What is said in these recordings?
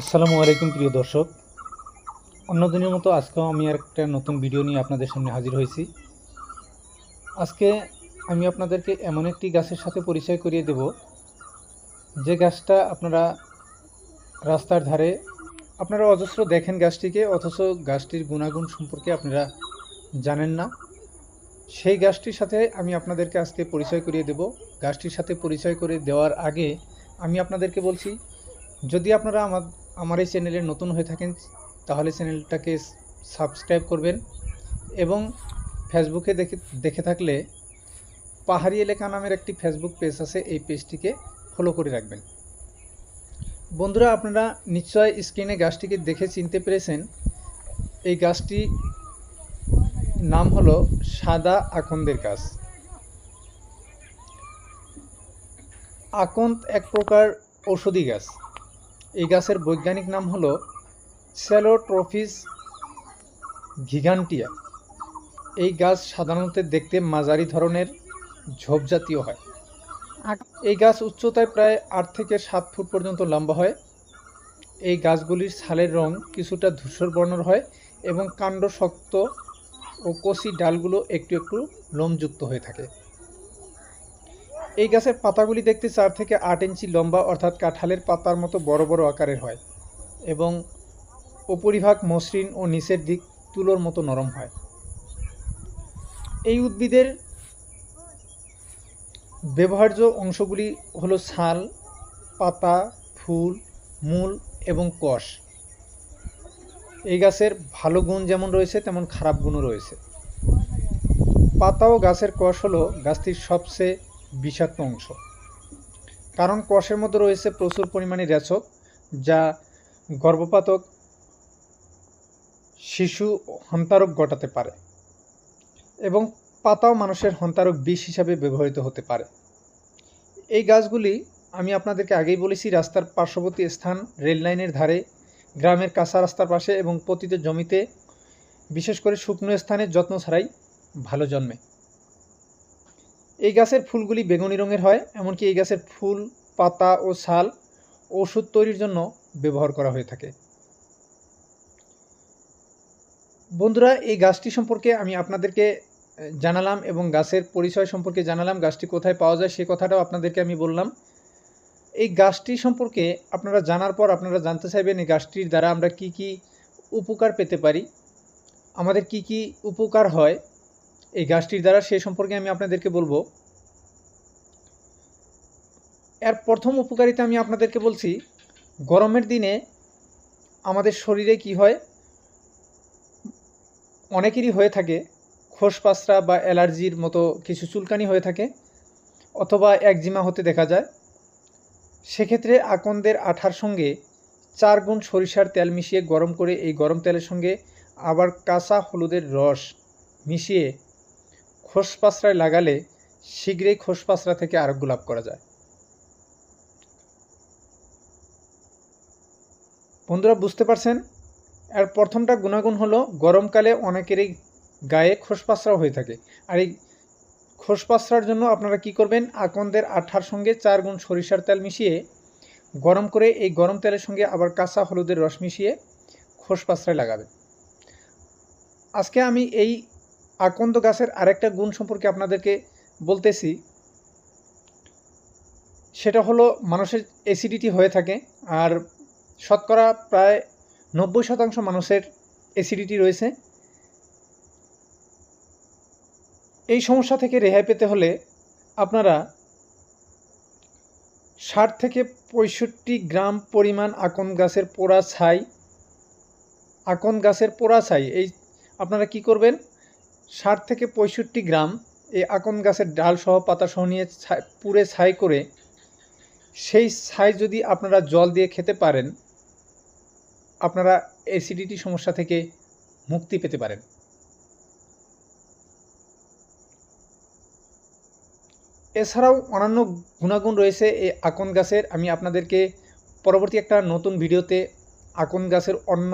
আসসালামু আলাইকুম, প্রিয় দর্শক। অন্য দিনের মতো আজকেও আমি আর একটা নতুন ভিডিও নিয়ে আপনাদের সামনে হাজির হয়েছি। আজকে আমি আপনাদেরকে এমন একটি গাছের সাথে পরিচয় করিয়ে দেব, যে গাছটা আপনারা রাস্তার ধারে, আপনারা অজস্র দেখেন গাছটিকে, অথচ গাছটির গুণাগুণ সম্পর্কে আপনারা জানেন না। সেই গাছটির সাথে আমি আপনাদেরকে আজকে পরিচয় করিয়ে দেব। গাছটির সাথে পরিচয় করে দেওয়ার আগে আমি আপনাদেরকে বলছি, যদি আপনারা আমার আমার এই চ্যানেলে নতুন হয়ে থাকেন, তাহলে চ্যানেলটাকে সাবস্ক্রাইব করবেন এবং ফেসবুকে দেখে দেখে থাকলে পাহাড়ি এলাকা নামের একটি ফেসবুক পেজ আছে, এই পেজটিকে ফলো করে রাখবেন। বন্ধুরা, আপনারা নিশ্চয় স্ক্রিনে গাছটিকে দেখে চিনতে পেরেছেন। এই গাছটি নাম হলো সাদা আকন্দের গাছ। আকন্দ এক প্রকার ঔষধি গাছ। এই গাছের বৈজ্ঞানিক নাম হলো স্যালোট্রোফিস গিগান্টিয়া এই গাছ সাধারণত দেখতে মাঝারি ধরনের ঝোপজাতীয় হয়। এই গাছ উচ্চতায় প্রায় আট থেকে সাত ফুট পর্যন্ত লম্বা হয়। এই গাছগুলির ছালের রং কিছুটা ধূসর বর্ণের হয় এবং কাণ্ড শক্ত ও কচি ডালগুলো একটু একটু লোমযুক্ত হয়ে থাকে। এই গাছের পাতাগুলি দেখতে চার থেকে আট ইঞ্চি লম্বা, অর্থাৎ কাঁঠালের পাতার মতো বড় বড় আকারের হয় এবং উপরিভাগ মসৃণ ও নিচের দিক তুলোর মতো নরম হয়। এই উদ্ভিদের ব্যবহার্য অংশগুলি হলো ছাল পাতা, ফুল, মূল এবং কষ। এই গাছের ভালো গুণ যেমন রয়েছে, তেমন খারাপ গুণও রয়েছে। পাতা ও গাছের কষ হলো গাছটির সবচেয়ে বিষাক্ত অংশ। কারণ কষের মধ্যে রয়েছে প্রচুর পরিমাণে রেচক, যা গর্ভপাতক শিশু হন্তারক ঘটাতে পারে এবং পাতাও মানুষের হন্তারক বিষ হিসাবে ব্যবহৃত হতে পারে। এই গাছগুলি, আমি আপনাদেরকে আগেই বলেছি, রাস্তার পার্শ্ববর্তী স্থান, রেল লাইনের ধারে, গ্রামের কাঁচা রাস্তার পাশে এবং পতিত জমিতে, বিশেষ করে শুকনো স্থানে যত্ন ছাড়াই ভালো জন্মে। এই গাছের ফুলগুলি বেগুনি রঙের হয়, এমনকি এই গাছের ফুল, পাতা ও ছাল ওষুধ তৈরির জন্য ব্যবহার করা হয়ে থাকে। বন্ধুরা, এই গাছটি সম্পর্কে আমি আপনাদেরকে জানালাম এবং গাছের পরিচয় সম্পর্কে জানালাম, গাছটি কোথায় পাওয়া যায় সে কথাটাও আপনাদেরকে আমি বললাম। এই গাছটি সম্পর্কে আপনারা জানার পর আপনারা জানতে চাইবেন এই গাছটির দ্বারা আমরা কি কি উপকার পেতে পারি, আমাদের কি কি উপকার হয় এই গাছটির দ্বারা সে সম্পর্কে আমি আপনাদেরকে বলব। এর প্রথম উপকারিতা আমি আপনাদেরকে বলছি, গরমের দিনে আমাদের শরীরে কি হয়? অনেকেরই হয়ে থাকে খোসপাসরা বা অ্যালার্জির মতো কিছু চুলকানি হয়ে থাকে অথবা একজিমা হতে দেখা যায়। সেক্ষেত্রে আকন্দের আঠার সঙ্গে চার গুণ সরিষার তেল মিশিয়ে গরম করে এই গরম তেলের সঙ্গে আবার কাঁচা হলুদের রস মিশিয়ে খোসপাসরায় লাগালে শীঘ্রই খোসপাসরা থেকে আরোগ্য লাভ করা যায়। বন্ধুরা, বুঝতে পারছেন? এর প্রথমটা গুণাগুণ হলো গরমকালে অনেকেরই গায়ে খোসপাসরাও হয়ে থাকে। আর এই খোসপাসরার জন্য আপনারা কি করবেন? আকন্দের আঠার সঙ্গে চার গুণ সরিষার তেল মিশিয়ে গরম করে এই গরম তেলের সঙ্গে আবার কাঁচা হলুদের রস মিশিয়ে খোসপাসরায় লাগাবেন। আজকে আমি এই আকন্দ গাছের আরেকটা গুণ সম্পর্কে আপনাদেরকে বলতেছি। সেটা হলো মানুষের অ্যাসিডিটি হয়ে থাকে আর শতকরা প্রায় নব্বই শতাংশ মানুষের অ্যাসিডিটি রয়েছে। এই সমস্যা থেকে রেহাই পেতে হলে আপনারা ষাট থেকে পঁয়ষট্টি গ্রাম পরিমাণ আকন গাছের পোড়া ছাই আকন গাছের পোড়া ছাই, এই আপনারা কি করবেন? ষাট থেকে পঁয়ষট্টি গ্রাম এই আকন গাছের ডাল সহ পাতা সহ নিয়ে পুরে ছাই করে সেই ছাই যদি আপনারা জল দিয়ে খেতে পারেন, আপনারা অ্যাসিডিটি সমস্যা থেকে মুক্তি পেতে পারেন। এছাড়াও অন্যান্য গুণাগুণ রয়েছে এই আকন গাছের। আমি আপনাদেরকে পরবর্তী একটা নতুন ভিডিওতে আকন গাছের অন্য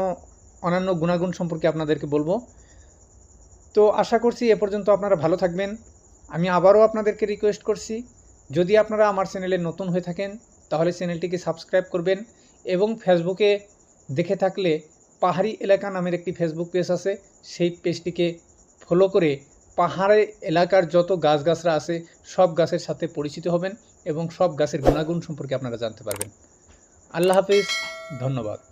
অন্যান্য গুণাগুণ সম্পর্কে আপনাদেরকে বলব। তো আশা করছি এ পর্যন্ত আপনারা ভালো থাকবেন। আমি আবারও আপনাদেরকে রিকোয়েস্ট করছি, যদি আপনারা আমার চ্যানেলে নতুন হয়ে থাকেন, তাহলে চ্যানেলটিকে সাবস্ক্রাইব করবেন এবং ফেসবুকে দেখে থাকলে পাহাড়ি এলাকা নামের একটি ফেসবুক পেজ আছে, সেই পেজটিকে ফলো করে পাহাড়ে এলাকার যত গাছগাছরা আছে, সব গাছের সাথে পরিচিত হবেন এবং সব গাছের গুণাগুণ সম্পর্কে আপনারা জানতে পারবেন। আল্লাহ হাফিজ, ধন্যবাদ।